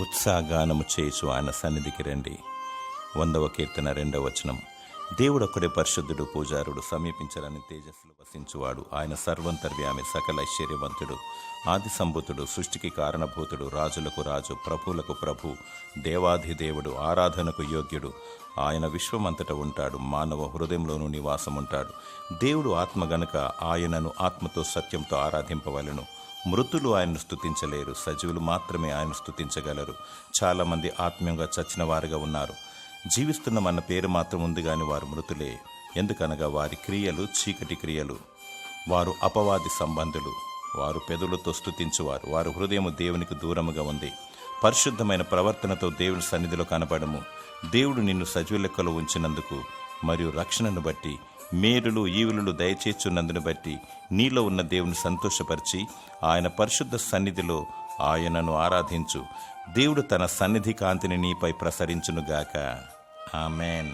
ఉత్సాహగానము చేయుచు ఆయన సన్నిధికి రండి. వందవ కీర్తన రెండవ వచనం. దేవుడొక్కడే పరిశుద్ధుడు పూజారుడు సమీపించాలని తేజస్సులు వసించువాడు. ఆయన సర్వంతర్వ్యామి సకల ఐశ్వర్యవంతుడు ఆది సంభూతుడు సృష్టికి కారణభూతుడు రాజులకు రాజు ప్రభువులకు ప్రభు దేవాధిదేవుడు ఆరాధనకు యోగ్యుడు. ఆయన విశ్వమంతట ఉంటాడు మానవ హృదయంలోనూ నివాసం ఉంటాడు దేవుడు ఆత్మ గనుక ఆయనను ఆత్మతో సత్యంతో ఆరాధింపవలను. మృతులు ఆయన స్థుతించలేరు సజీవులు మాత్రమే ఆయన స్తుతించగలరు. చాలామంది ఆత్మీయంగా చచ్చిన వారుగా ఉన్నారు. జీవిస్తున్నామన్న పేరు మాత్రం ఉంది గాని వారు మృతులే. ఎందుకనగా వారి క్రియలు చీకటి క్రియలు. వారు అపవాది సంబంధులు. వారు పెదవులతో స్థుతించువారు వారు హృదయము దేవునికి దూరముగా ఉంది. పరిశుద్ధమైన ప్రవర్తనతో దేవుని సన్నిధిలో కనబడము. దేవుడు నిన్ను సజీవ లెక్కలో ఉంచినందుకు మరియు రక్షణను బట్టి మేలులు ఈవులు దయచేస్తున్నందును బట్టి నీలో ఉన్న దేవుని సంతోషపరిచి ఆయన పరిశుద్ధ సన్నిధిలో ఆయనను ఆరాధించు. దేవుడు తన సన్నిధి కాంతిని నీపై ప్రసరించునుగాక. Amen.